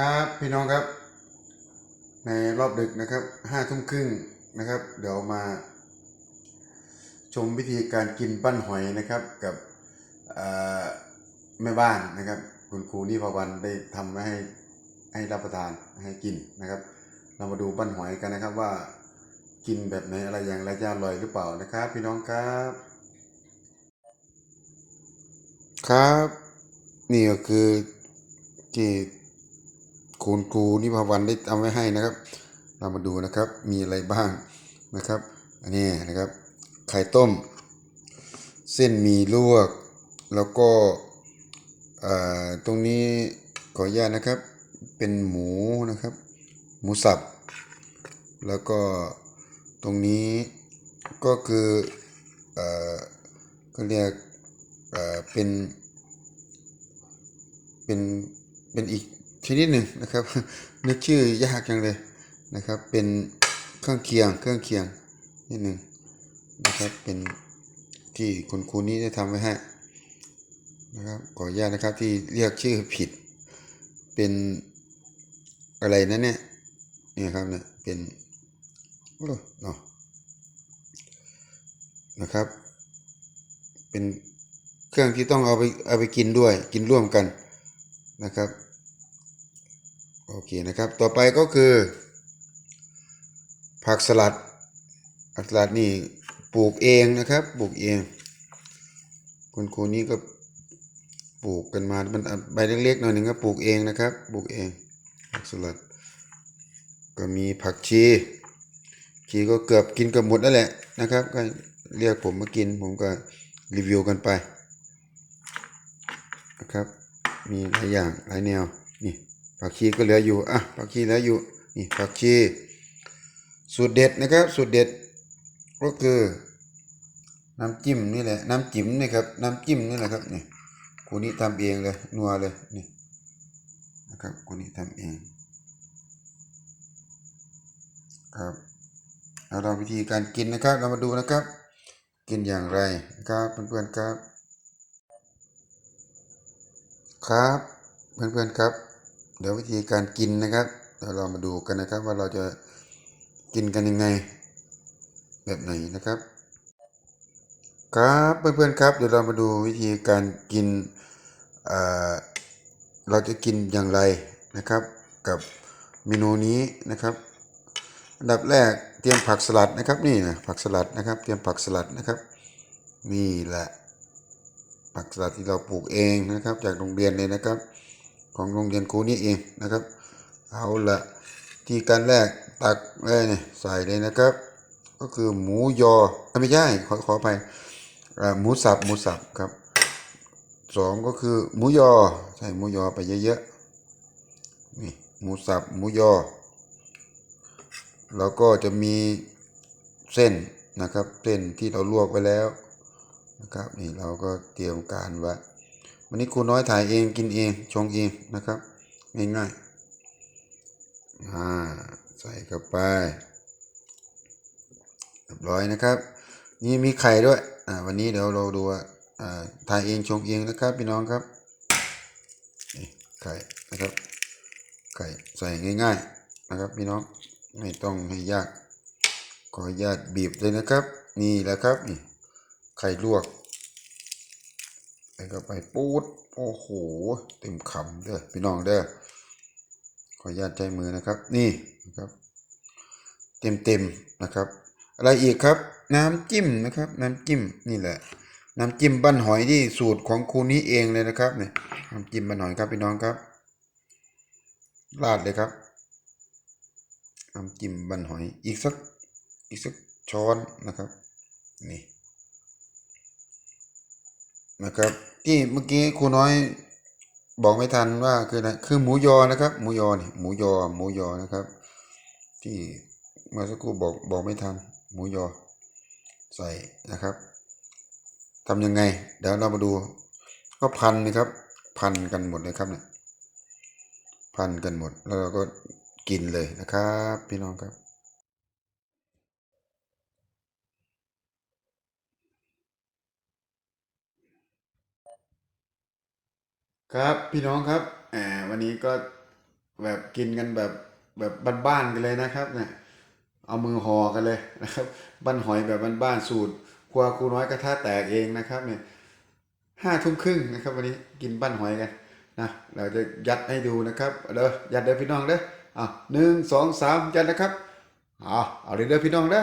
ครับพี่น้องครับ ในรอบดึกนะครับห้าทุ่มครึ่งนะครับ เดี๋ยวมา ชมวิธีการกินปั้นหอยนะครับกับแม่บ้านนะครับ คุณครูนิพวันได้ทำไว้ให้ให้รับประทานให้กินนะครับ เรามาดูปั้นหอยกันนะครับว่ากินแบบไหนอะไรอย่างไรจะอร่อยหรือเปล่านะครับ พี่น้องครับ ครับ นี่ก็คือที่ คุณครูนิพวันได้ทำไว้ให้นะครับ เรามาดูนะครับมีอะไรบ้างนะครับ อันนี้นะครับ ไข่ต้ม เส้นมีลวก แล้วก็ตรงนี้ขออนุญาตนะครับ เป็นหมูนะครับ หมูสับ แล้วก็ตรงนี้ก็คือเอ่อก็เรียกเอ่อเป็นเป็นเป็นอีก ชนิดหนึ่งนะครับ นึกชื่อยากจังเลยนะครับ เป็นเครื่องเคียงเครื่องเคียงนิดหนึ่งนะครับเป็นที่คุณครูนี้ได้ทำไว้ให้นะครับขออนุญาตนะครับที่เรียกชื่อผิด เป็นอะไรนะเนี่ยนี่ครับเนี่ยเป็นโอ้เนาะนะครับ เป็นเครื่องที่ต้องเอาไปเอาไปกินด้วยกินร่วมกันนะครับ เคนะครับ ต่อไปก็คือ ผักสลัดผักสลัดนี่ปลูกเองนะครับ ปลูกเองคุณครูนี่ก็ปลูกกันมามันใบเล็กๆหน่อยหนึ่งก็ปลูกเองนะครับ ปลูกเองผักสลัด ก็มีผักชีชีก็เกือบกินเกือบหมดแล้วแหละนะครับ ก็เรียกผมมากิน ผมก็รีวิวกันไปนะครับ มีหลายอย่างหลายแนวนี่ ผักชีก็เหลืออยู่อะผักชีเหลืออยู่นี่ผักชีสูตรเด็ดนะครับสูตรเด็ดก็คือน้ำจิ้มนี่แหละน้ำจิ้มนี่ครับน้ำจิ้มนี่แหละครับนี่คุณนี่ทำเองเลยนัวเลยนี่นะครับคุณนี่ทำเองครับแล้วเราวิธีการกินนะครับ เรามาดูนะครับ กินอย่างไรนะครับเพื่อนๆครับ ครับเพื่อนๆครับ เดี๋ยววิธีการกินนะครับเดี๋ยวเรามาดูกันนะครับว่าเราจะกินกันยังไง แบบไหนนะครับ ครับเพื่อนๆครับ เดี๋ยวเรามาดูวิธีการกินเเราจะกินอย่างไรนะครับ กับเมนูนี้นะครับอันดับแรกเตรียมผักสลัดนะครับนี่นะผักสลัดนะครับ เตรียมผักสลัดนะครับนี่แหละผักสลัดที่เราปลูกเองนะครับ จากโรงเรียนเลยนะครับ ของโรงเรียนครูนี่เองนะครับ เอาละที่การแรกตักเลยเนี่ยใส่เลยนะครับ ก็คือหมูยอไม่ใช่ขอขอไปหมูสับหมูสับครับสองก็คือหมูยอใส่หมูยอไปเยอะๆนี่หมูสับหมูยอ แล้วก็จะมีเส้นนะครับเส้นที่เราลวกไว้แล้วนะครับนี่เราก็เตรียมการไว้ วันนี้ครูน้อยถ่ายเองกินเองชงเองนะครับง่ายๆอ่าใส่เข้าไปเรียบร้อยนะครับ นี่มีไข่ด้วยอ่าวันนี้เดี๋ยวเราดูว่าอ่าถ่ายเองชงเองนะครับพี่น้องครับไข่นะครับไข่ใส่ง่ายๆนะครับพี่น้องไม่ต้องให้ยากขออนุญาตบีบเลยนะครับ นี่แหละครับนี่ไข่ลวก เข้าไปปูดโอ้โห เต็มคำเด้อพี่น้องเด้อขออนุญาตใจมือนะครับ นี่นะครับ เต็มเต็มนะครับ อะไรอีกครับ น้ำจิ้มนะครับ น้ำจิ้มนี่แหละ น้ำจิ้มบ้านหอยที่สูตรของครูนี้เองเลยนะครับเนี่ยน้ำจิ้มบ้านหอยครับพี่น้องครับราดเลยครับน้ำจิ้มบันหอยอีกสักอีกสักช้อนนะครับ นี่ นะครับ ที่เมื่อกี้ครูน้อยบอกไม่ทันว่าคืออะไรคือหมูยอนะครับ หมูยอนี่หมูยอหมูยอนะครับ ที่เมื่อสักครู่บอกบอกไม่ทัน หมูยอ ใส่นะครับทำยังไง เดี๋ยวเรามาดู ก็พันนะครับ พันกันหมดเลยครับเนี่ยพันกันหมดแล้วเราก็กินเลยนะครับ พี่น้องครับ ครับพี่น้องครับอ่าวันนี้ก็แบบกินกันแบบแบบบ้านๆกันเลยนะครับเนี่ยเอามือห่อกันเลยนะครับบ้านหอยแบบบ้านๆสูตรครัวครูน้อยกระทะแตกเองนะครับเนี่ยห้าทุ่มครึ่งนะครับ วันนี้กินบ้านหอยกันนะเราจะยัดให้ดูนะครับเด้อยัดเด้อพี่น้องเด้ออะหนึ่งสองสามยัดนะครับอะเอาเลยเด้อพี่น้องเด้อ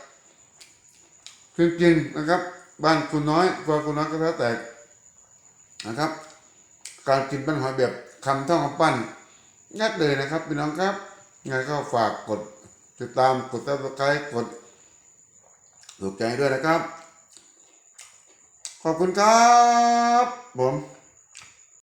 จ้อีกครับนี่คือบรรยากาศจริงๆนะครับ บ้านคุณน้อยก็คุณน้อยก็แล้วแต่นะครับ การกินปันหอยแบบคำเท่าคำปั้นงัดเลยนะครับพี่น้องครับงั้นก็ฝากกดติดตามกดติดตามกดถูกใจด้วยนะครับ ขอบคุณครับผม